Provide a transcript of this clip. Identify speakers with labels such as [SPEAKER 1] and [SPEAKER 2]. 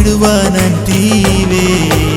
[SPEAKER 1] விடுவான தீவே.